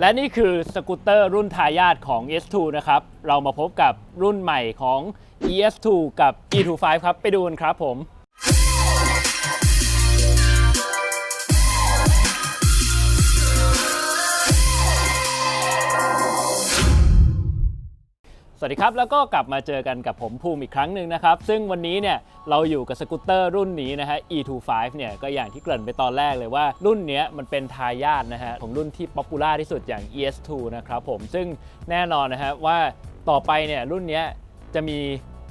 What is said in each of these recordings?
และนี่คือสกูตเตอร์รุ่นทายาทของ S2 นะครับ เรามาพบกับรุ่นใหม่ของ ES2 กับ E25 ครับ ไปดูกันครับผม สวัสดีครับ แล้วก็กลับมาเจอกันกับผมภูมิอีกครั้งหนึ่งนะครับ ซึ่งวันนี้เนี่ยเราอยู่กับสกูตเตอร์รุ่นนี้นะฮะ E25 เนี่ยก็อย่างที่เกริ่นไปตอนแรกเลยว่ารุ่นนี้มันเป็นทายาทนะฮะของรุ่นที่ป๊อปปูล่าที่สุดอย่าง ES2 นะครับผมซึ่งแน่นอนนะฮะว่าต่อไปเนี่ยรุ่นนี้จะมี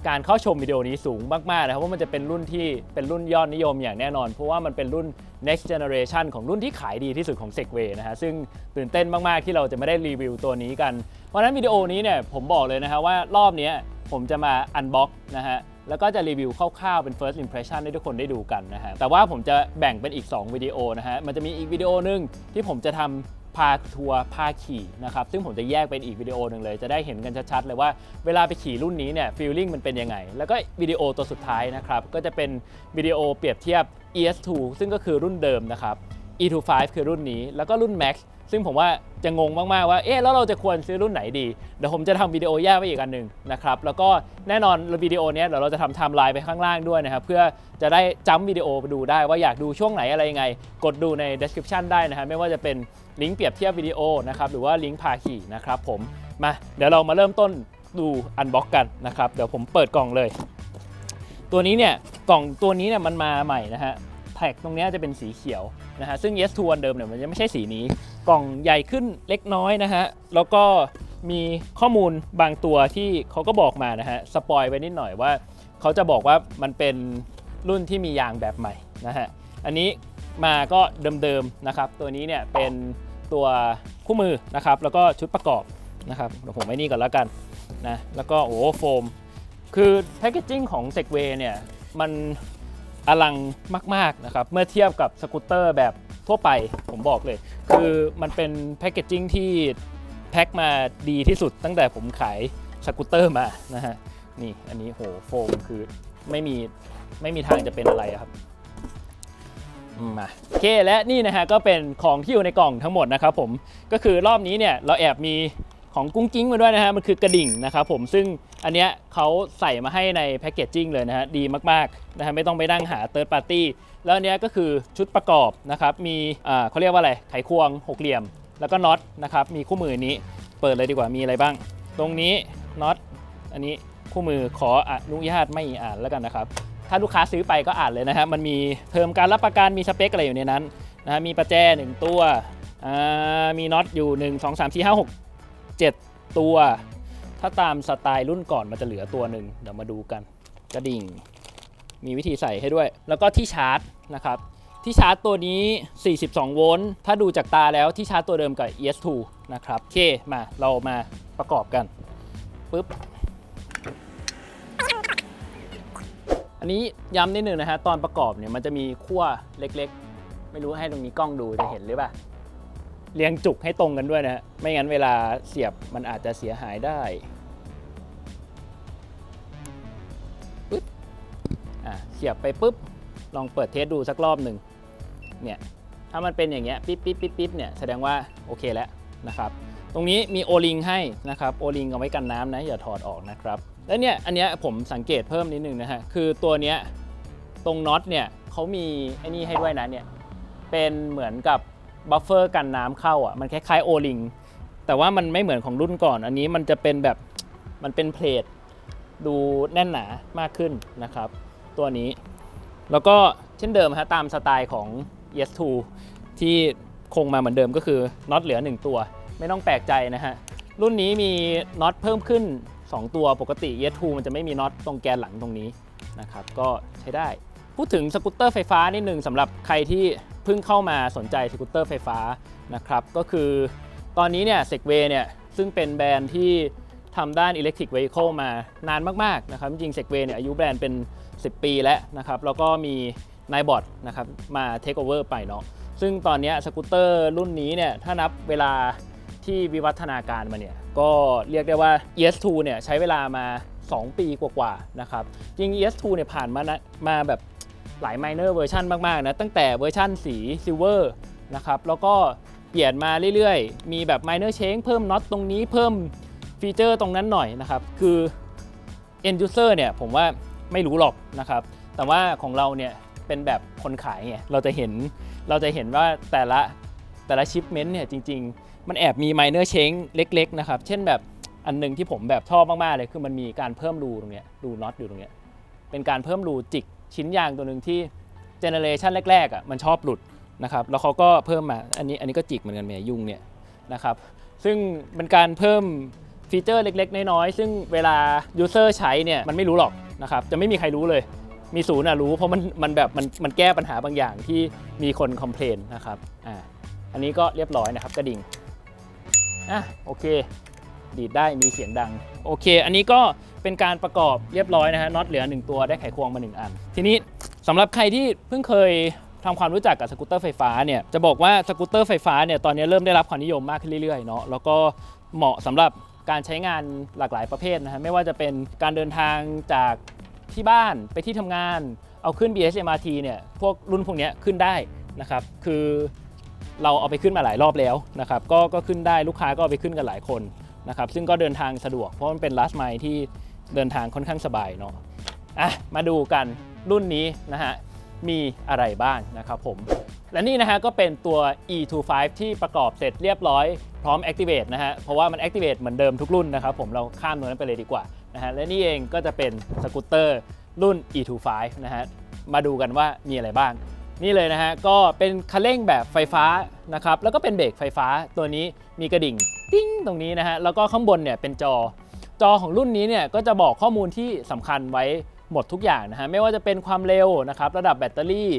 การเข้าชมวิดีโอนี้สูงมากๆนะครับว่ามันจะเป็นรุ่นที่เป็นรุ่นยอดนิยมอย่างแน่นอน เพราะว่ามันเป็นรุ่น next generation ของรุ่นที่ขายดีที่สุดของ Segway นะฮะซึ่งตื่นเต้นมากๆที่เราจะไม่ได้รีวิวตัวนี้กัน เพราะฉะนั้นวิดีโอนี้เนี่ยผมบอกเลยนะฮะว่ารอบนี้ผมจะมา unbox นะฮะแล้วก็จะรีวิวคร่าวๆ เป็น first impression ให้ทุกคนได้ดูกันนะฮะ แต่ว่าผมจะแบ่งเป็นอีก 2 วิดีโอนะฮะ มันจะมีอีกวิดีโอหนึงที่ผมจะทำ พาทัวร์พาขี่นะครับซึ่งผมจะแยกเป็นอีกวิดีโอหนึ่งเลย จะได้เห็นกันชัดๆเลยว่าเวลาไปขี่รุ่นนี้เนี่ยฟีลลิ่งมันเป็นยังไง แล้วก็วิดีโอตัวสุดท้ายนะครับก็จะเป็นวิดีโอเปรียบเทียบ ES2 ซึ่งก็คือรุ่นเดิมนะครับ E25 คือรุ่นนี้แล้วก็รุ่น Max ซึ่งผมว่าจะงงมาก ๆ ว่า เอ๊ะ แล้วเราจะควรซื้อรุ่นไหนดี เดี๋ยวผมจะทำวิดีโอแยกไว้อีกอันหนึ่งนะครับ แล้วก็แน่นอนวิดีโอนี้เดี๋ยวเราจะทำไทม์ไลน์ไปข้างล่างด้วยนะครับ เพื่อจะได้จำวิดีโอไปดูได้ว่าอยากดูช่วงไหนอะไรยังไง กดดูใน description ได้นะฮะไม่ว่าจะเป็นลิงก์เปรียบเทียบวิดีโอนะครับ หรือว่าลิงก์พาขี่นะครับ ผม มา เดี๋ยวเรามาเริ่มต้นดูอันบ็อกกันนะครับ เดี๋ยวผมเปิดกล่องเลย ตัวนี้เนี่ย กล่องตัวนี้เนี่ยมันมาใหม่นะฮะ แท็กตรงนี้จะเป็นสีเขียวนะฮะซึ่ง Yes 2 อันเดิมเนี่ยมันจะไม่ใช่สีนี้ กล่องใหญ่ขึ้นเล็กน้อยนะฮะแล้วก็มีข้อมูลบางตัวที่เขาก็บอกมานะฮะสปอยไว้นิดหน่อยว่าเขาจะบอกว่ามันเป็นรุ่นที่มียางแบบใหม่นะฮะอันนี้มาก็เดิมๆนะครับ ตัวนี้เนี่ยเป็นตัวคู่มือนะครับ แล้วก็ชุดประกอบนะครับเดี๋ยวผมไว้นี่ก่อนแล้วกันนะแล้วก็โอ้โฟม คือแพคเกจจิ้งของ Segway เนี่ยมัน อลังมากๆนะครับ เมื่อเทียบกับสกูตเตอร์แบบทั่วไปผมบอกเลย คือมันเป็นแพคเกจิ้งที่แพ็คมาดีที่สุดตั้งแต่ผมขายสกูตเตอร์มานะฮะนี่อันนี้โหโฟมคือไม่มีไม่มีทางจะเป็นอะไรครับมาโอเคและนี่นะฮะก็เป็นของที่อยู่ในกล่องทั้งหมดนะครับผมก็คือรอบนี้เนี่ยเราแอบมีของกุ้งกิ้งมาด้วยนะฮะมันคือกระดิ่งนะครับผมซึ่ง อันเนี้ยเขาใส่มาให้ในแพคเกจจิ้งเลยนะฮะดีมากๆนะฮะไม่ต้องไปนั่งหาเติร์ดปาร์ตี้แล้วอันเนี้ยก็คือชุดประกอบนะครับมีอ่าเขาเรียกว่าอะไรไขควงหกเหลี่ยม แล้วก็น็อตนะครับมีคู่มือนี้เปิดเลยดีกว่ามีอะไรบ้าง ตรงนี้น็อตอันนี้คู่มือขออนุญาตไม่อ่านแล้วกันนะครับถ้าลูกค้าซื้อไปก็อ่านเลยนะฮะมันมีเทอมการรับประกันมีสเปคอะไรอยู่ในนั้นนะฮะมีประแจหนึ่งตัวอ่ามีน็อตอยู่ 1 2 3 4 5 6 7 ตัว ถ้าตามสไตล์รุ่นก่อนมันจะเหลือตัวหนึ่งเดี๋ยวมาดูกัน กระดิ่ง มีวิธีใส่ให้ด้วย แล้วก็ที่ชาร์จนะครับ ที่ชาร์จตัวนี้ 42 โวลต์ ถ้าดูจากตาแล้วที่ชาร์จตัวเดิมกับ ES2 นะครับ โอเค มาเรามาประกอบกันปึ๊บอันนี้ย้ำนิดหนึ่งนะฮะตอนประกอบเนี่ยมันจะมีขั้วเล็กๆ ไม่รู้ให้ตรงนี้กล้องดูจะเห็นหรือเปล่า เรียงจุกให้ตรงกันด้วยนะฮะไม่งั้นเวลาเสียบมันอาจจะเสียหายได้ปึ๊บอะเสียบไปปุ๊บ ลองเปิดเทสดูสักรอบหนึ่งเนี่ยถ้ามันเป็นอย่างเงี้ยปิ๊บปิ๊บปิ๊บปิ๊บเนี่ยแสดงว่าโอเคแล้วนะครับตรงนี้มีโอลิงให้นะครับโอลิงเอาไว้กันน้ำนะอย่าถอดออกนะครับแล้วเนี่ยอันเนี้ยผมสังเกตเพิ่มนิดนึงนะฮะคือตัวเนี้ยตรงน็อตเนี่ยเขามีไอ้นี่ให้ด้วยนะเนี่ยเป็นเหมือนกับ บัฟเฟอร์กันน้ำเข้าอะมันคล้ายๆโอลิงแต่ว่ามันไม่เหมือนของรุ่นก่อน อันนี้มันจะเป็นแบบมันเป็นเพลทดูแน่นหนามากขึ้นนะครับ ตัวนี้ แล้วก็เช่นเดิมฮะตามสไตล์ของ ES2 ที่คงมาเหมือนเดิมก็คือน็อตเหลือ 1 ตัว ไม่ต้องแปลกใจนะฮะ รุ่นนี้มีน็อตเพิ่มขึ้น 2 ตัวปกติ ES2 มันจะไม่มีน็อตตรงแกนหลังตรงนี้นะครับ ก็ใช้ได้ พูดถึงสกูตเตอร์ไฟฟ้านิดหนึ่งสำหรับใครที่ พิ่งเข้ามาสนใจสกูตเตอร์ไฟฟ้านะครับก็คือตอนนี้เนี่ยเซกเวเนี่ยซึ่งเป็นแบรนด์ที่ทำด้าน Electric Vehicle มานานมากๆนะครับจริงๆเซกเวเนี่ยอายุแบรนด์เป็น 10 ปีแล้วนะครับแล้วก็มีนายบอดนะครับมาเทคโอเวอร์ไปเนาะซึ่งตอนนี้สกูตเตอร์รุ่นนี้เนี่ยถ้านับเวลาที่วิวัฒนาการมาเนี่ยก็เรียกได้ว่า ES2 เนี่ยใช้เวลามา 2 ปีกว่าๆนะครับจริง ES2 เนี่ยผ่านมานะมาแบบ หลาย minor เวอร์ชันมากๆนะตั้งแต่เวอร์ชันสีซิลเวอร์นะครับแล้วก็เปลี่ยนมาเรื่อยๆ มีแบบ minor change เพิ่มน็อตตรงนี้เพิ่มฟีเจอร์ตรงนั้นหน่อยนะครับคือ end user เนี่ยผมว่าไม่รู้หรอกนะครับแต่ว่าของเราเนี่ยเป็นแบบคนขายไงเราจะเห็นเราจะเห็นว่าแต่ละแต่ละชิปเมนต์เนี่ยจริง ๆ มันแอบมี minor change เล็กๆนะครับเช่นแบบอันหนึงที่ผมแบบชอบมากๆเลยคือมันมีการเพิ่มรูตรงเนี้ยรูน็อตอยู่ตรงเนี้ยเป็นการเพิ่มรูจิก ชิ้นยางตัวหนึ่งที่เจเนเรชันแรกๆอะมันชอบหลุดนะครับแล้วเขาก็เพิ่มมาอันนี้อันนี้ก็จิกเหมือนกันแหมยุ่งเนี่ยนะครับซึ่งเป็นการเพิ่มฟีเจอร์เล็ก ๆ น้อยๆซึ่งเวลา user ใช้เนี่ยมันไม่รู้หรอกนะครับจะไม่มีใครรู้เลย มีศูนย์อะรู้เพราะมันมันแบบมันมันแก้ปัญหาบางอย่างที่มีคนคอมเพลนนะครับอ่าอันนี้ก็เรียบร้อยนะครับกระดิ่งอะโอเค ดีดได้มีเสียงดัง โอเค อันนี้ก็เป็นการประกอบเรียบร้อยนะฮะน็อตเหลือ 1 ตัวได้ไขควงมา 1 อัน ทีนี้สำหรับใครที่เพิ่งเคยทำความรู้จักกับสกูตเตอร์ไฟฟ้าเนี่ยจะบอกว่าสกูตเตอร์ไฟฟ้าเนี่ยตอนนี้เริ่มได้รับความนิยมมากขึ้นเรื่อยๆเนาะแล้วก็เหมาะสำหรับการใช้งานหลากหลายประเภทนะฮะไม่ว่าจะเป็นการเดินทางจากที่บ้านไปที่ทำงานเอาขึ้น BS MRT เนี่ยพวกรุ่นพวกนี้ขึ้นได้นะครับคือเราเอาไปขึ้นมาหลายรอบแล้วนะครับก็ก็ขึ้นได้ลูกค้าก็เอาไปขึ้นกันหลายคน นะครับซึ่งก็เดินทางสะดวกเพราะมันเป็น last mile ที่เดินทางค่อนข้างสบายเนาะอะมาดูกันรุ่นนี้นะฮะมีอะไรบ้างนะครับผมและนี่นะฮะก็เป็นตัว E25 ที่ประกอบเสร็จเรียบร้อยพร้อม activate นะฮะเพราะว่ามัน activate เหมือนเดิมทุกรุ่นนะครับผมเราข้ามตรงนั้นไปเลยดีกว่านะฮะและนี่เองก็จะเป็นสกูตเตอร์รุ่น E25 นะฮะมาดูกันว่ามีอะไรบ้าง นี่เลยนะฮะก็เป็นคันเร่งแบบไฟฟ้านะครับแล้วก็เป็นเบรกไฟฟ้าตัวนี้มีกระดิ่ง ติ้งตรงนี้นะฮะแล้วก็ข้างบนเนี่ยเป็นจอ จอของรุ่นนี้เนี่ยก็จะบอกข้อมูลที่สำคัญไว้หมดทุกอย่างนะฮะไม่ว่าจะเป็นความเร็วนะครับระดับแบตเตอรี่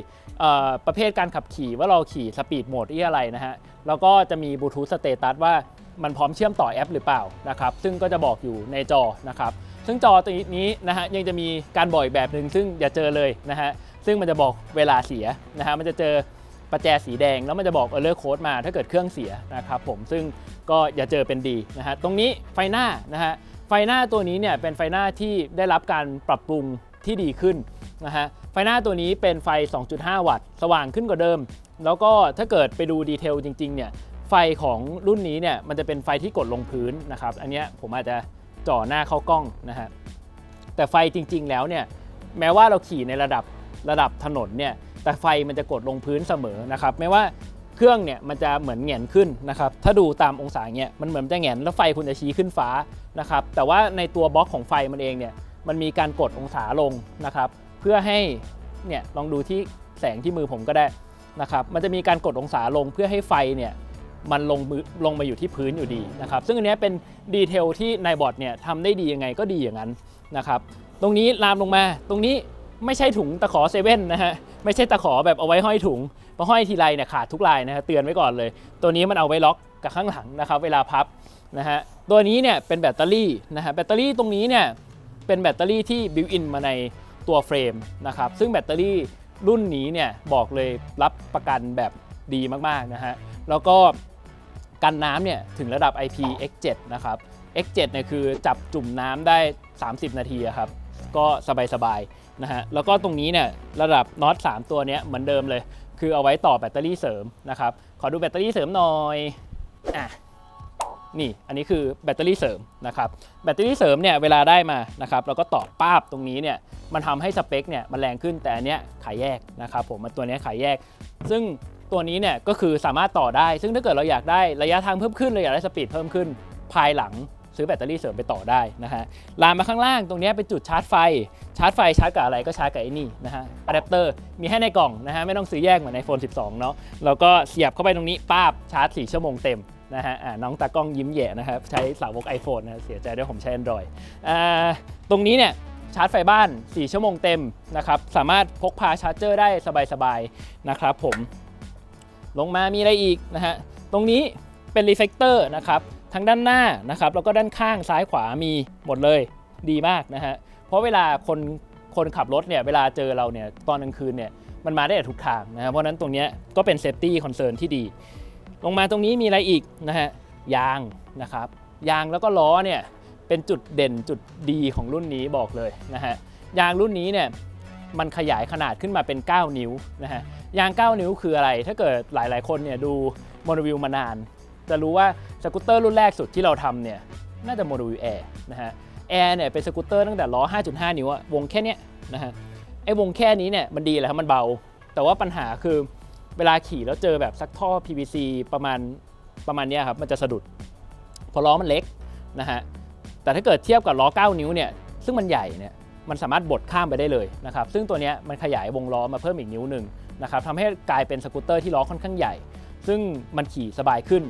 ประเภทการขับขี่ว่าเราขี่สปีดโหมดที่อะไรนะฮะแล้วก็จะมีบลูทูธสเตตัสว่ามันพร้อมเชื่อมต่อแอปหรือเปล่านะครับซึ่งก็จะบอกอยู่ในจอนะครับซึ่งจอตัวนี้นะฮะยังจะมีการบ่อยแบบหนึ่งซึ่งอย่าเจอเลยนะฮะซึ่งมันจะบอกเวลาเสียนะฮะมันจะเจอ ประแจสีแดง แล้วมันจะบอก error code มาถ้าเกิดเครื่องเสียนะครับผมซึ่งก็อย่าเจอเป็นดีนะฮะตรงนี้ไฟหน้านะฮะไฟหน้าตัวนี้เนี่ยเป็นไฟหน้าที่ได้รับการปรับปรุงที่ดีขึ้นนะฮะไฟหน้าตัวนี้เป็นไฟ 2.5 วัตต์ สว่างขึ้นกว่าเดิม แล้วก็ถ้าเกิดไปดูดีเทลจริงๆเนี่ยไฟของรุ่นนี้เนี่ยมันจะเป็นไฟที่กดลงพื้นนะครับอันนี้ผมอาจจะจ่อหน้าเข้ากล้องนะฮะแต่ไฟจริงๆแล้วเนี่ยแม้ว่าเราขี่ในระดับระดับถนนเนี่ย แต่ไฟมันจะกดลงพื้นเสมอนะครับไม่ว่าเครื่องเนี่ยมันจะเหมือนแหงนขึ้นนะครับถ้าดูตามองศาเงี้ยมันเหมือนจะแหงนแล้วไฟคุณจะชี้ขึ้นฟ้านะครับแต่ว่าในตัวบล็อกของไฟมันเองเนี่ยมันมีการกดองศาลงนะครับเพื่อให้เนี่ยลองดูที่แสงที่มือผมก็ได้นะครับมันจะมีการกดองศาลงเพื่อให้ไฟเนี่ยมันลงมือลงมาอยู่ที่พื้นอยู่ดีนะครับซึ่งอันนี้เป็นดีเทลที่นายบอร์ดเนี่ยทำได้ดียังไงก็ดีอย่างนั้นนะครับตรงนี้ลามลงมาตรงนี้ไม่ใช่ถุงตะขอเซเว่นนะฮะ ไม่ใช่ตะขอแบบเอาไว้ห้อยถุงเพราะห้อยทีไรเนี่ยขาดทุกลายนะฮะเตือนไว้ก่อนเลย ตัวนี้มันเอาไว้ล็อกกับข้างหลังนะครับเวลาพับนะฮะตัวนี้เนี่ยเป็นแบตเตอรี่นะฮะแบตเตอรี่ตรงนี้เนี่ยเป็นแบตเตอรี่ที่บิวอินมาในตัวเฟรมนะครับซึ่งแบตเตอรี่รุ่นนี้เนี่ยบอกเลยรับประกันแบบดีมากๆนะฮะแล้วก็กันน้ำเนี่ยถึงระดับ IPX7 นะครับ X7 เนี่ยคือจับจุ่มน้ำได้ 30 นาทีครับก็สบายๆ นะฮะแล้วก็ตรงนี้เนี่ยระดับน็อต3ตัวเนี้ยเหมือนเดิมเลย คือเอาไว้ต่อแบตเตอรี่เสริมนะครับขอดูแบตเตอรี่เสริมหน่อยอะนี่อันนี้คือแบตเตอรี่เสริมนะครับแบตเตอรี่เสริมเนี่ยเวลาได้มานะครับแล้วก็ต่อป้าบตรงนี้เนี่ยมันทำให้สเปคเนี่ยมันแรงขึ้นแต่อันเนี้ยขายแยกนะครับผมมันตัวเนี้ยขายแยก ซึ่งตัวนี้เนี่ยก็คือสามารถต่อได้ ซึ่งถ้าเกิดเราอยากได้ระยะทางเพิ่มขึ้นเราอยากได้สปีดเพิ่มขึ้นภายหลัง ซื้อแบตเตอรี่เสริมไปต่อได้นะฮะลามมาข้างล่างตรงนี้เป็นจุดชาร์จไฟ ชาร์จไฟชาร์จกับอะไรก็ชาร์จกับไอ้นี่นะฮะอะแดปเตอร์มีให้ในกล่องนะฮะไม่ต้องซื้อแยกเหมือนใน iPhone 12 เนาะแล้วก็เสียบเข้าไปตรงนี้ป้าบชาร์จ 4 ชั่วโมงเต็มนะฮะน้องตากล้องยิ้มแย่นะครับใช้สาวก iPhone นะเสียใจด้วยผมใช้ Android อ่ตรงนี้เนี่ยชาร์จไฟบ้าน 4 ชั่วโมงเต็มนะครับสามารถพกพาชาร์จเจอร์ได้สบายๆนะครับผมลงมามีอะไรอีกนะฮะตรงนี้เป็นรีเฟกเตอร์นะครับ ทั้งด้านหน้านะครับแล้วก็ด้านข้างซ้ายขวามีหมดเลยดีมากนะฮะเพราะเวลาคนคนขับรถเนี่ยเวลาเจอเราเนี่ยตอนกลางคืนเนี่ยมันมาได้ทุกทางนะฮะเพราะนั้นตรงนี้ก็เป็นเซฟตี้คอนเซิร์นที่ดี ลงมาตรงนี้มีอะไรอีกนะฮะยางนะครับยางแล้วก็ล้อเนี่ยเป็นจุดเด่นจุดดีของรุ่นนี้บอกเลยนะฮะยางรุ่นนี้เนี่ยมันขยายขนาดขึ้นมาเป็น 9 นิ้วนะฮะยาง 9 นิ้วคืออะไร ถ้าเกิดหลาย ๆ คนเนี่ยดูโมโนวิวมานาน จะรู้ว่าสกูตเตอร์รุ่นแรกสุดที่เราทำเนี่ยน่าจะโมโนวิวแอร์นะฮะแอร์เนี่ยเป็นสกูตเตอร์ตั้งแต่ล้อ 5.5 นิ้วอะวงแค่นี้นะฮะไอ้วงแค่นี้เนี่ยมันดีแหละครับมันเบา แต่ว่าปัญหาคือเวลาขี่แล้วเจอแบบซักท่อ PVC ประมาณประมาณเนี้ยครับมันจะสะดุดเพราะล้อมันเล็กนะฮะแต่ถ้าเกิดเทียบกับล้อ 9 นิ้วเนี่ยซึ่งมันใหญ่เนี่ยมันสามารถบดข้ามไปได้เลยนะครับซึ่งตัวเนี้ยมันขยายวงล้อมาเพิ่มอีกนิ้วหนึ่งนะครับทำให้กลายเป็นสกูตเตอร์ที่ล้อค่อนข้างใหญ่ ซึ่งมันขี่สบายขึ้น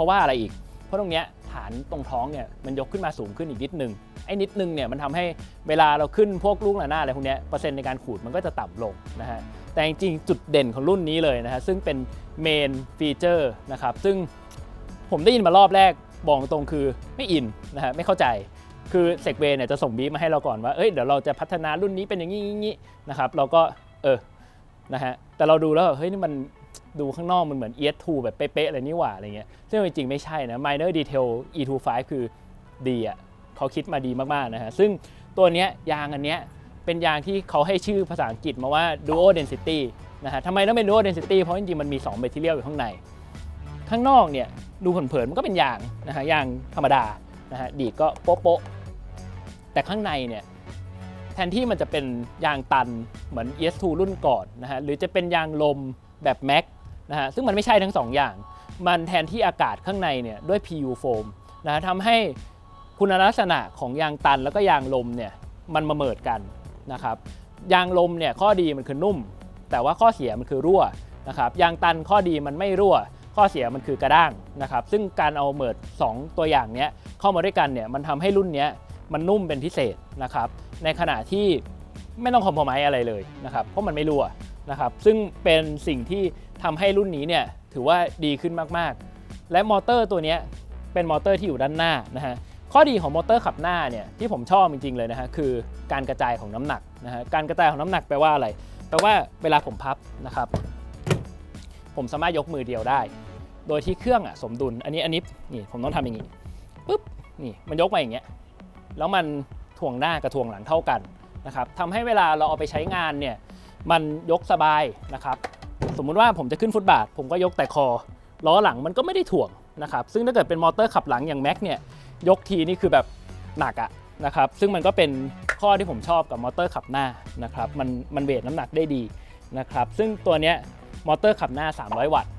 ราะว่าอะไรอีก เพราะตรงเนี้ยฐานตรงท้องเนี่ยมันยกขึ้นมาสูงขึ้นอีกนิดนึงไอ้นิดนึงเนี่ยมันทำให้เวลาเราขึ้นพวกลูกหน้าอะไรพวกเนี้ยเปอร์เซ็นต์ในการขูดมันก็จะต่ำลงนะฮะแต่จริงๆจุดเด่นของรุ่นนี้เลยนะฮะซึ่งเป็นเมนฟีเจอร์นะครับซึ่งผมได้ยินมารอบแรกบอกตรงคือไม่อินนะฮะไม่เข้าใจคือเซกเวเนี่ยจะส่งบีมาให้เราก่อนว่าเอ้ยเดี๋ยวเราจะพัฒนารุ่นนี้เป็นอย่างนี้นี้นะครับเราก็เออนะฮะแต่เราดูแล้วเฮ้ยนี่มัน ดูข้างนอกมันเหมือน ES2 แบบเป๊ะๆเลยนี่หว่าอะไรเงี้ยซึ่งจริงๆไม่ใช่นะ minor detail E25 คือดีอะเขาคิดมาดีมากๆนะฮะซึ่งตัวเนี้ยยางอันเนี้ยเป็นยางที่เขาให้ชื่อภาษาอังกฤษมาว่า duo density นะฮะทำไมต้องเป็น duo density เพราะจริงๆมันมี2 material อยู่ข้างใน ข้างนอกเนี่ยดูเผินๆมันก็เป็นยางนะฮะยางธรรมดานะฮะดีดก็โป๊ะๆแต่ข้างในเนี่ยแทนที่มันจะเป็นยางตันเหมือน ES2 รุ่นก่อนนะฮะหรือจะเป็นยางลมแบบแม็ก นะฮะซึ่งมันไม่ใช่ทั้ง 2 อย่าง มันแทนที่อากาศข้างในเนี่ยด้วย PU foam นะฮะทำให้คุณลักษณะของยางตันแล้วก็ยางลมเนี่ยมันมาเมิดกันนะครับยางลมเนี่ยข้อดีมันคือนุ่ม แต่ว่าข้อเสียมันคือรั่วนะครับยางตันข้อดีมันไม่รั่ว ข้อเสียมันคือกระด้างนะครับซึ่งการเอาเมิด2ตัวอย่างเนี้ยเข้ามาด้วยกันเนี่ยมันทำให้รุ่นเนี้ยมันนุ่มเป็นพิเศษนะครับในขณะที่ไม่ต้องคอมพอไมอะไรเลยนะครับเพราะมันไม่รั่วนะครับซึ่งเป็นสิ่งที่ ทำให้รุ่นนี้เนี่ยถือว่าดีขึ้นมากๆ และมอเตอร์ตัวนี้เป็นมอเตอร์ที่อยู่ด้านหน้านะฮะข้อดีของมอเตอร์ขับหน้าเนี่ยที่ผมชอบจริงๆเลยนะฮะคือการกระจายของน้ำหนักนะฮะการกระจายของน้ำหนักแปลว่าอะไรแปลว่าเวลาผมพับนะครับ ผมสามารถยกมือเดียวได้ โดยที่เครื่องอะสมดุลอันนี้อันนี้นี่ผมต้องทำอย่างนี้ปุ๊บนี่มันยกมาอย่างเงี้ยแล้วมันถ่วงหน้ากับถ่วงหลังเท่ากันนะครับทำให้เวลาเราเอาไปใช้งานเนี่ยมันยกสบายนะครับ สมมุติว่าผมจะขึ้นฟุตบาท ผมก็ยกแต่คอ ล้อหลังมันก็ไม่ได้ถ่วงนะครับ ซึ่งถ้าเกิดเป็นมอเตอร์ขับหลังอย่างแม็กเนี่ย ยกทีนี่คือแบบหนักอะนะครับ ซึ่งมันก็เป็นข้อที่ผมชอบกับมอเตอร์ขับหน้านะครับ มันมันเวทน้ำหนักได้ดีนะครับ ซึ่งตัวเนี้ยมอเตอร์ขับหน้า 300 วัตต์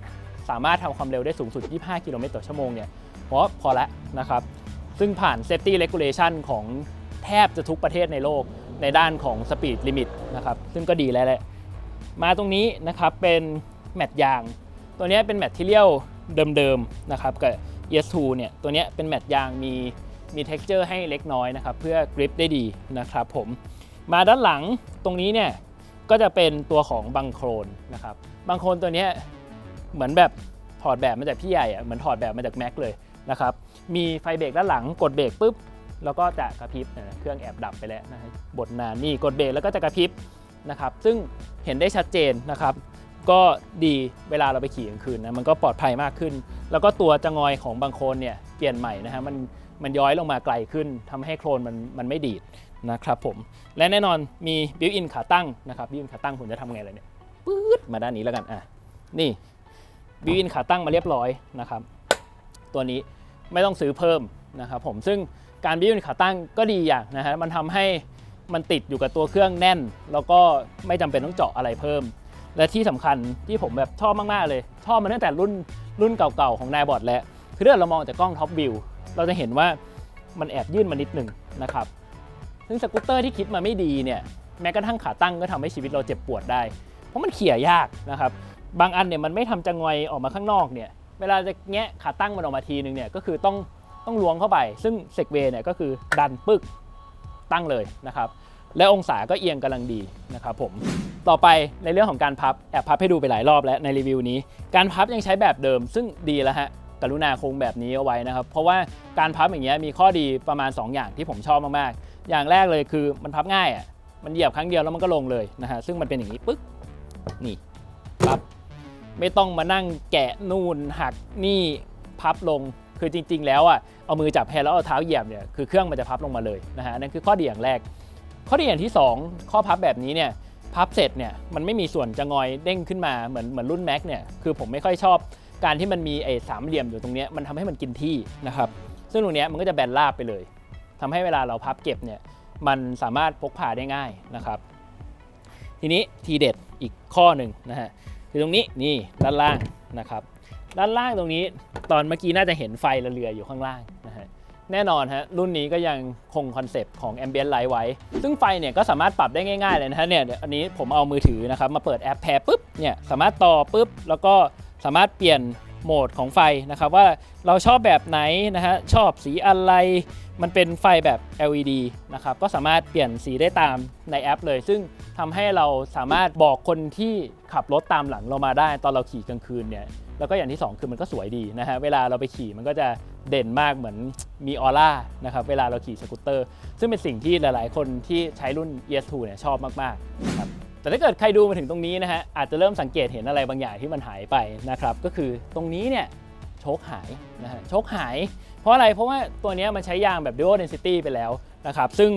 สามารถทำความเร็วได้สูงสุด 25 กิโลเมตรต่อชั่วโมงเนี่ยพราะพอแล้วนะครับ ซึ่งผ่าน Safety Regulation ของแทบจะทุกประเทศในโลกในด้านของ Speed Limit นะครับ ซึ่งก็ดีแล้วแหละ มาตรงนี้นะครับเป็นแมตต์ยาง ตัวนี้เป็นแมทเทียลเดิมๆนะครับกับ ES2 เนี่ยตัวนี้เป็นแมตต์ยางมีมี texture ให้เล็กน้อยนะครับเพื่อกริปได้ดีนะครับผมมาด้านหลังตรงนี้เนี่ยก็จะเป็นตัวของบังโครนนะครับบังโครนตัวนี้เหมือนแบบถอดแบบมาจากพี่ใหญ่อะเหมือนถอดแบบมาจากแม็กเลยนะครับมีไฟเบรกด้านหลังกดเบรกปุ๊บแล้วก็จะกระพริบนะเครื่องแอบดับไปแล้วนะฮะบทนานนี่กดเบรกแล้วก็จะกระพริบ นะครับซึ่งเห็นได้ชัดเจนนะครับ ก็ดีเวลาเราไปขี่กลางคืนนะมันก็ปลอดภัยมากขึ้น แล้วก็ตัวจะงอยของบางโคลนเนี่ยเปลี่ยนใหม่นะฮะมันมันย้อยลงมาไกลขึ้นทำให้โคลนมันมันไม่ดีดนะครับผมและแน่นอนมีบิวอินขาตั้งนะครับบิวอินขาตั้งผมจะทำไงเลยเนี่ยปื๊ดมาด้านนี้แล้วกันอะนี่บิวอินขาตั้งมาเรียบร้อยนะครับตัวนี้ไม่ต้องซื้อเพิ่มนะครับผมซึ่งการบิวอินขาตั้งก็ดีอย่างนะฮะมันทำให้ มันติดอยู่กับตัวเครื่องแน่น แล้วก็ไม่จำเป็นต้องเจาะอะไรเพิ่ม และที่สำคัญที่ผมแบบชอบมากๆเลยชอบมาตั้งแต่รุ่นรุ่นเก่าๆของนายบอดแล้วคือถ้าเรามองจากกล้องท็อปวิวเราจะเห็นว่ามันแอบยื่นมานิดหนึ่งนะครับซึ่งสกูตเตอร์ที่คิดมาไม่ดีเนี่ยแม้กระทั่งขาตั้งก็ทำให้ชีวิตเราเจ็บปวดได้ เพราะมันเขี่ยยากนะครับบางอันเนี่ยมันไม่ทำจะงอยออกมาข้างนอกเนี่ยเวลาจะแงะขาตั้งมันออกมาทีนึงเนี่ยก็คือต้องต้องล้วงเข้าไป ซึ่งเซกเวเนี่ยก็คือดันปึ๊ก ตั้งเลยนะครับและองศาก็เอียงกำลังดีนะครับผมต่อไปในเรื่องของการพับแอบพับให้ดูไปหลายรอบแล้วในรีวิวนี้ การพับยังใช้แบบเดิม ซึ่งดีแล้วฮะกรุณาคงแบบนี้เอาไว้นะครับ เพราะว่าการพับอย่างเงี้ยมีข้อดีประมาณ 2 อย่างที่ผมชอบมากๆ อย่างแรกเลยคือมันพับง่ายอะมันเหยียบครั้งเดียวแล้วมันก็ลงเลยนะฮะซึ่งมันเป็นอย่างนี้ปึ๊กนี่พับ ไม่ต้องมานั่งแกะนู่นหักนี่พับลง คือจริง ๆ แล้วอะเอามือจับแฮนด์แล้วเอาเท้าเหยียบเนี่ยคือเครื่องมันจะพับลงมาเลยนะฮะนั่นคือข้อดีอย่างแรก ข้อดีอย่างที่ 2 ข้อพับแบบนี้เนี่ยพับเสร็จเนี่ยมันไม่มีส่วนจะงอยเด้งขึ้นมาเหมือนเหมือนรุ่นแม็กเนี่ยคือผมไม่ค่อยชอบการที่มันมีไอ้สามเหลี่ยมอยู่ตรงเนี้ยมันทำให้มันกินที่นะครับซึ่งตรงเนี้ยมันก็จะแบนราบไปเลยทำให้เวลาเราพับเก็บเนี่ยมันสามารถพกพาได้ง่ายนะครับ ทีนี้ทีเด็ดอีกข้อหนึ่งนะฮะคือตรงนี้นี่ด้านล่างนะครับ ด้านล่างตรงนี้ตอนเมื่อกี้น่าจะเห็นไฟระเรืออยู่ข้างล่างนะฮะแน่นอนฮะรุ่นนี้ก็ยังคงคอนเซปต์ของ Ambient Light ไว้ ซึ่งไฟเนี่ยก็สามารถปรับได้ง่าย ๆ เลยนะฮะเนี่ยอันนี้ผมเอามือถือนะครับมาเปิดแอปแพรปุ๊บเนี่ยสามารถต่อปุ๊บแล้วก็สามารถเปลี่ยนโหมดของไฟนะครับว่าเราชอบแบบไหนนะฮะชอบสีอะไรมันเป็นไฟแบบ LED นะครับก็สามารถเปลี่ยนสีได้ตามในแอปเลย ซึ่งทำให้เราสามารถบอกคนที่ขับรถตามหลังเรามาได้ ตอนเราขี่กลางคืนเนี่ย แล้วก็อย่างที่ 2 คือมันก็สวยดีนะฮะเวลาเราไปขี่มันก็จะเด่นมากเหมือนมีออร่านะครับเวลาเราขี่สกูตเตอร์ ซึ่งเป็นสิ่งที่หลายๆ คนที่ใช้รุ่น ES2 เนี่ยชอบมากๆนะครับแต่ถ้าเกิดใครดูมาถึงตรงนี้นะฮะอาจจะเริ่มสังเกตเห็นอะไรบางอย่างที่มันหายไปนะครับก็คือตรงนี้เนี่ยโชคหายนะฮะโชคหาย เพราะอะไรเพราะว่าตัวนี้มันใช้ยางแบบ dual density ไปแล้วนะครับซึ่ง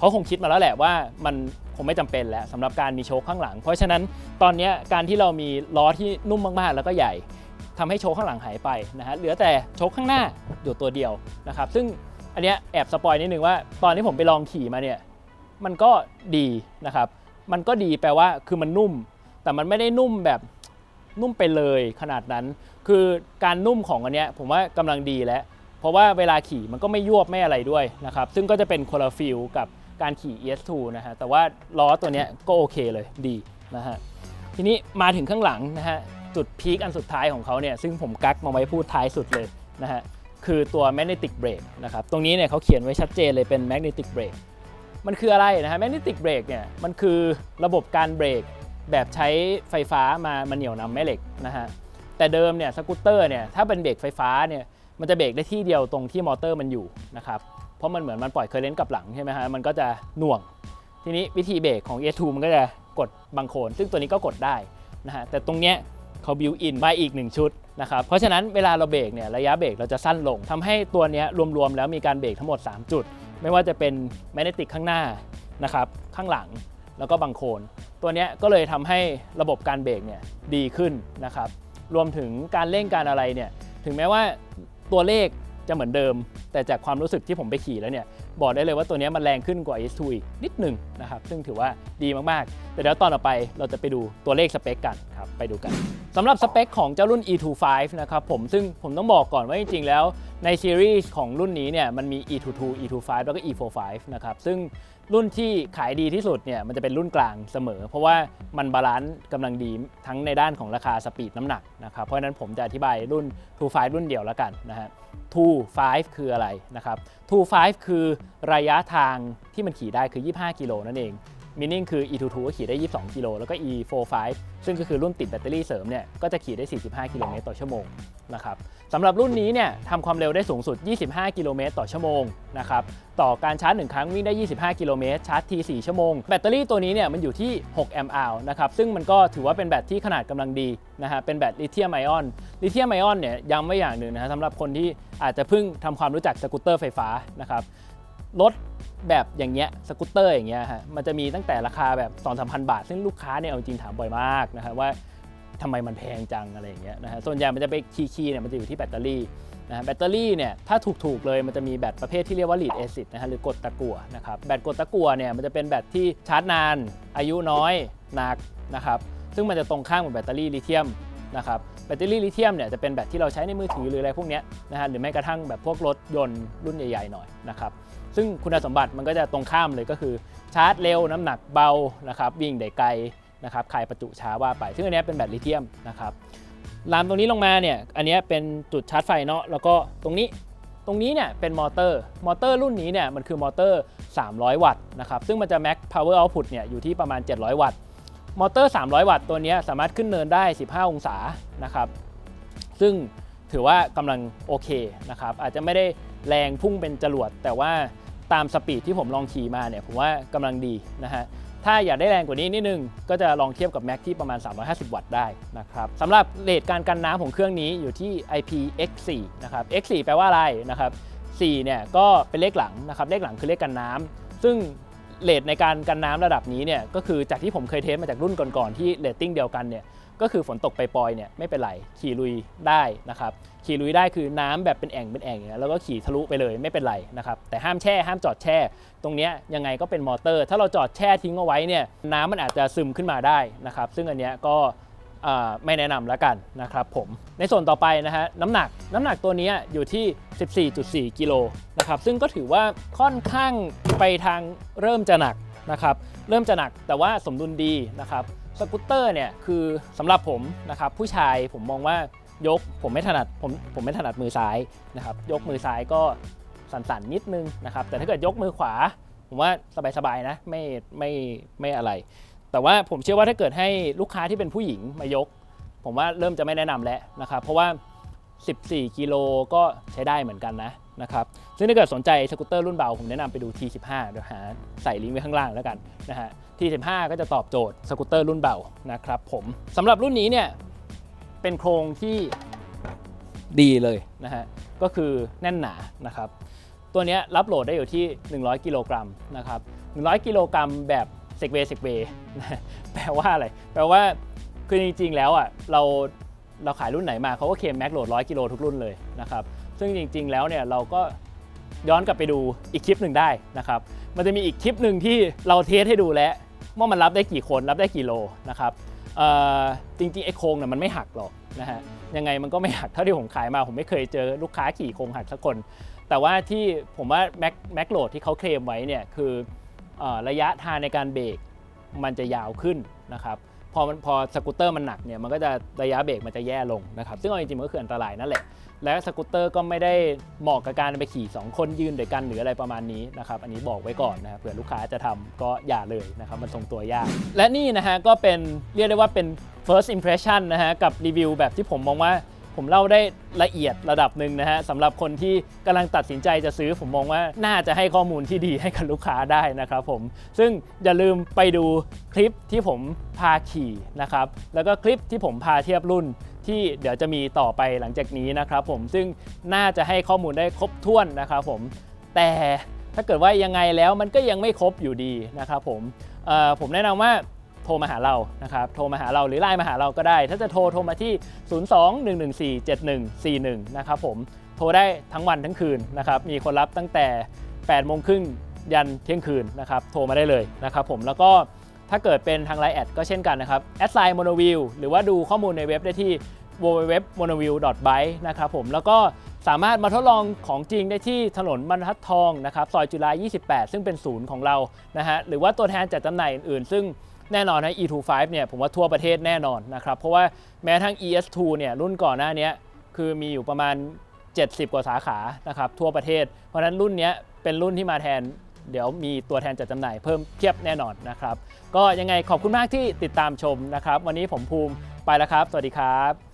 เขาคงคิดมาแล้วแหละว่ามันคงไม่จำเป็นแล้วสำหรับการมีโชคข้างหลัง เพราะฉะนั้นตอนนี้การที่เรามีล้อที่นุ่มมากๆ แล้วก็ใหญ่ทำให้โชคข้างหลังหายไปนะฮะเหลือแต่โชคข้างหน้าอยู่ตัวเดียวนะครับซึ่งอันเนี้ยแอบสปอยนิดนึงว่าตอนที่ผมไปลองขี่มาเนี่ยมันก็ดีนะครับมันก็ดีแปลว่าคือมันนุ่ม แต่มันไม่ได้นุ่มแบบนุ่มไปเลยขนาดนั้น คือการนุ่มของอันเนี้ยผมว่ากำลังดีแล้ว เพราะว่าเวลาขี่มันก็ไม่ยวบไม่อะไรด้วยนะครับ ซึ่งก็จะเป็นคนละฟิลกับ การขี่ ES2 นะฮะแต่ว่าล้อตัวนี้ก็โอเคเลยดีนะฮะทีนี้มาถึงข้างหลังนะฮะจุดพีคอันสุดท้ายของเขาเนี่ยซึ่งผมกักมาไว้พูดท้ายสุดเลยนะฮะคือตัว magnetic brake นะครับตรงนี้เนี่ยเขาเขียนไว้ชัดเจนเลยเป็น magnetic brake มันคืออะไรนะฮะ magnetic brake เนี่ยมันคือระบบการเบรกแบบใช้ไฟฟ้ามามาเหนี่ยวนำแม่เหล็กนะฮะแต่เดิมเนี่ยสกูตเตอร์เนี่ยถ้าเป็นเบรกไฟฟ้าเนี่ยมันจะเบรกได้ที่เดียวตรงที่มอเตอร์มันอยู่นะครับ เพราะมันเหมือนมันปล่อยเคอร์เรนต์กับหลังใช่ไหมฮะมันก็จะหน่วง ทีนี้วิธีเบรกของ E2 มันก็จะกดบางโคน ซึ่งตัวนี้ก็กดได้นะฮะแต่ตรงเนี้ยเขาบิวอินมาอีก 1 ชุดนะครับเพราะฉะนั้นเวลาเราเบรกเนี่ยระยะเบรกเราจะสั้นลงทำให้ตัวเนี้ยรวมๆแล้วมีการเบรกทั้งหมด 3 จุด ไม่ว่าจะเป็นแมกเนติกข้างหน้านะครับข้างหลังแล้วก็บางโคน ตัวนี้ก็เลยทำให้ระบบการเบรกเนี่ยดีขึ้นนะครับรวมถึงการเร่งการอะไรเนี่ยถึงแม้ว่าตัวเลข จะเหมือนเดิม แต่จากความรู้สึกที่ผมไปขี่แล้วเนี่ย บอกได้เลยว่าตัวนี้มันแรงขึ้นกว่า S2 อีกนิดหนึ่งนะครับ ซึ่งถือว่าดีมาก ๆ แต่เดี๋ยวตอนต่อไปเราจะไปดูตัวเลขสเปคกันครับ ไปดูกันสำหรับสเปคของเจ้ารุ่น E25 นะครับผม ซึ่งผมต้องบอกก่อนว่าจริง ๆ แล้วในซีรีส์ของรุ่นนี้เนี่ยมันมี E22 E25 แล้วก็ E45 นะครับ ซึ่ง รุ่นที่ขายดีที่สุดเนี่ยมันจะเป็นรุ่นกลางเสมอ เพราะว่ามันบาลานซ์กำลังดีทั้งในด้านของราคาสปีดน้ำหนักนะครับเพราะฉะนั้นผมจะอธิบายรุ่น 25 รุ่นเดียวแล้วกันนะฮะ25 คืออะไรนะครับ25 คือระยะทางที่มันขี่ได้คือ 25 กิโลนั่นเอง มินิ่งคือ E22 ก็ขี่ได้ 22 กิโล แล้วก็ E45 ซึ่งก็คือรุ่นติดแบตเตอรี่เสริมเนี่ย ก็จะขี่ได้ 45 กิโลเมตรต่อชั่วโมงนะครับสำหรับรุ่นนี้เนี่ยทำความเร็วได้สูงสุด 25 กิโลเมตรต่อชั่วโมงนะครับ ต่อการชาร์จ 1 ครั้งวิ่งได้ 25 กิโลเมตร ชาร์จที 4 ชั่วโมง แบตเตอรี่ตัวนี้เนี่ยมันอยู่ที่ 6 แอมป์อนะครับ ซึ่งมันก็ถือว่าเป็นแบตที่ขนาดกำลังดีนะฮะ เป็นแบตลิเธียมไอออน ลิเธียมไอออนเนี่ยย้ำไว้อย่างหนึ่งนะฮะสำหรับคนที่อาจจะเพิ่งทำความรู้จักสกูตเตอร์ไฟฟ้านะครับรถ แบบอย่างเงี้ยสกูตเตอร์อย่างเงี้ยฮะมันจะมีตั้งแต่ราคาแบบ2 3 0 0 0 บาท ซึ่งลูกค้าเนี่ยเอาจริงถามบ่อยมากนะฮะว่าทำไมมันแพงจังอะไรอย่างเงี้ยนะฮะส่วนใหญ่มันจะไปคีย์เนี่ยมันจะอยู่ที่แบตเตอรี่นะฮะแบตเตอรี่เนี่ยถ้าถูกๆเลยมันจะมีแบตประเภทที่เรียกว่า lead acid นะฮะหรือกรดตะกั่วนะครับแบตกรดตะกั่วเนี่ยมันจะเป็นแบตที่ชาร์จนาน อายุน้อยหนักนะครับซึ่งมันจะตรงข้ามกับแบตเตอรี่ลิเธียม นะครับแบตเตอรี่ลิเธียมเนี่ยจะเป็นแบตที่เราใช้ในมือถือหรืออะไรพวกเนี้ยนะฮะหรือแม้กระทั่งแบบพวกรถยนต์รุ่นใหญ่ๆหน่อยนะครับซึ่งคุณสมบัติมันก็จะตรงข้ามเลยก็คือชาร์จเร็วน้ำหนักเบานะครับวิ่งได้ไกลนะครับคายประจุช้าว่าไป ซึ่งอันเนี้ยเป็นแบตลิเธียมนะครับลามตรงนี้ลงมาเนี่ยอันเนี้ยเป็นจุดชาร์จไฟเนาะแล้วก็ตรงนี้ตรงนี้เนี่ยเป็นมอเตอร์ มอเตอร์รุ่นนี้เนี่ยมันคือมอเตอร์ 300 วัตต์นะครับซึ่งมันจะ max power output เนี่ยอยู่ที่ประมาณ 700 วัตต์ มอเตอร์ 300 วัตต์ตัวนี้สามารถขึ้นเนินได้ 15 องศานะครับ ซึ่งถือว่ากำลังโอเคนะครับ อาจจะไม่ได้แรงพุ่งเป็นจรวด แต่ว่าตามสปีดที่ผมลองขี่มาเนี่ยผมว่ากำลังดีนะฮะถ้าอยากได้แรงกว่านี้นิดนึง ก็จะลองเทียบกับแม็กที่ประมาณ 350 วัตต์ได้นะครับสำหรับเรทการกันน้ำของเครื่องนี้อยู่ที่ IPX4 นะครับ X4 แปลว่าอะไรนะครับ4เนี่ยก็เป็นเลขหลังนะครับเลขหลังคือเลขกันน้ำซึ่ง เลทในการกันน้ำระดับนี้เนี่ยก็คือจากที่ผมเคยเทสมาจากรุ่นก่อนๆที่เลตติ้งเดียวกันเนี่ยก็คือฝนตกไปปลอยเนี่ยไม่เป็นไรขี่ลุยได้นะครับขี่ลุยได้คือน้ำแบบเป็นแอ่งเป็นแอ่งอย่างเงี้ยแล้วก็ขี่ทะลุไปเลยไม่เป็นไรนะครับแต่ห้ามแช่ห้ามจอดแช่ ตรงเนี้ยยังไงก็เป็นมอเตอร์ ถ้าเราจอดแช่ทิ้งเอาไว้เนี่ยน้ำมันอาจจะซึมขึ้นมาได้นะครับซึ่งอันเนี้ยก็ ไม่แนะนำแล้วกันนะครับผมในส่วนต่อไปนะฮะน้ำหนักน้ำหนักตัวนี้อยู่ที่ 14.4 กิโลนะครับซึ่งก็ถือว่าค่อนข้างไปทางเริ่มจะหนักนะครับเริ่มจะหนักแต่ว่าสมดุลดีนะครับสกูตเตอร์เนี่ยคือสำหรับผมนะครับผู้ชายผมมองว่ายกผมไม่ถนัดผมผมไม่ถนัดมือซ้ายนะครับยกมือซ้ายก็สั่นๆนิดนึงนะครับแต่ถ้าเกิดยกมือขวา ผมว่าสบายๆนะไม่ไม่ไม่อะไร แต่ว่าผมเชื่อว่าถ้าเกิดให้ลูกค้าที่เป็นผู้หญิงมายก ผมว่าเริ่มจะไม่แนะนำแล้วนะครับเพราะว่า 14 กิโลก็ใช้ได้เหมือนกันนะนะครับซึ่งถ้าเกิดสนใจสกูตเตอร์รุ่นเบา ผมแนะนำไปดู T15 เดี๋ยวหาใส่ลิงก์ไว้ข้างล่างแล้วกันนะฮะ T15 ก็จะตอบโจทย์สกูตเตอร์รุ่นเบานะครับผมสำหรับรุ่นนี้เนี่ยเป็นโครงที่ดีเลยนะฮะก็คือแน่นหนานะครับ ตัวเนี้ยรับโหลดได้อยู่ที่ 100 กิโลกรัมนะครับ 100 กิโลกรัมแบบ เซกเวเซกเวแปลว่าอะไร แปลว่าคือจริงๆแล้วอะเราเราขายรุ่นไหนมาเขาก็เคลมแม็กโหลด100กิโลทุกรุ่นเลยนะครับ ซึ่งจริงๆแล้วเนี่ยเราก็ย้อนกลับไปดูอีกคลิปหนึ่งได้นะครับ มันจะมีอีกคลิปหนึ่งที่เราเทสให้ดูแล้วว่ามันรับได้กี่คนรับได้กี่โลนะครับเอ่อจริงๆไอ้โครงเนี่ยมันไม่หักหรอกนะฮะยังไงมันก็ไม่หักเท่าที่ผมขายมา ผมไม่เคยเจอลูกค้าขี่โครงหักสักคน แต่ว่าที่ผมว่าแม็กแม็กโหลดที่เขาเคลมไว้เนี่ยคือ ระยะทางในการเบรกมันจะยาวขึ้นนะครับพอมันพอสกูตเตอร์มันหนักเนี่ยมันก็จะระยะเบรกมันจะแย่ลงนะครับซึ่งเอาจริงๆมันก็คืออันตรายนั่นแหละและสกูตเตอร์ก็ไม่ได้เหมาะกับการไปขี่ 2 คนยืนด้วยกันหรืออะไรประมาณนี้นะครับอันนี้บอกไว้ก่อนนะครับเผื่อลูกค้าจะทำก็อย่าเลยนะครับมันทรงตัวยาก และนี่นะฮะก็เป็นเรียกได้ว่าเป็น first impression นะฮะกับรีวิวแบบที่ผมมองว่า ผมเล่าได้ละเอียดระดับหนึ่งนะฮะสำหรับคนที่กำลังตัดสินใจจะซื้อผมมองว่าน่าจะให้ข้อมูลที่ดีให้กับลูกค้าได้นะครับผมซึ่งอย่าลืมไปดูคลิปที่ผมพาขี่นะครับแล้วก็คลิปที่ผมพาเทียบรุ่นที่เดี๋ยวจะมีต่อไปหลังจากนี้นะครับผมซึ่งน่าจะให้ข้อมูลได้ครบถ้วนนะครับผมแต่ถ้าเกิดว่ายังไงแล้วมันก็ยังไม่ครบอยู่ดีนะครับผมผมแนะนำว่า รมาหาเรานะครับโทรมาหาเราหรือไลน์มาหาเราก็ได้ ถ้าจะโทรโทรมาที่ 02-114-7141 นะครับผมโทรได้ทั้งวันทั้งคืนนะครับมีคนรับตั้งแต่8โมงครึ่งยันเที่ยงคืนนะครับโทรมาได้เลยนะครับผมแล้วก็ถ้าเกิดเป็นทางไลน์แอดก็เช่นกันนะครับแอดไซน์โมโนวิวหรือว่าดูข้อมูลในเว็บได้ที่ www.monoview.by นะครับผมแล้วก็สามารถมาทดลองของจริงได้ที่ถนนบรรทัดทองนะครับซอยจุฬา28 ซึ่งเป็นศูนย์ของเรานะฮะหรือว่าตัวแทนจัดจำหน่ายอื่นๆ ซึ่ง แน่นอนนะ E25 เนี่ยผมว่าทั่วประเทศแน่นอนนะครับ เพราะว่าแม้ทั้ง ES2 เนี่ยรุ่นก่อนหน้านี้คือมีอยู่ประมาณ 70 กว่าสาขานะครับทั่วประเทศ เพราะฉะนั้นรุ่นนี้เป็นรุ่นที่มาแทนเดี๋ยวมีตัวแทนจัดจำหน่ายเพิ่มเพียบแน่นอนนะครับ ก็ยังไงขอบคุณมากที่ติดตามชมนะครับ วันนี้ผมภูมิไปแล้วครับ สวัสดีครับ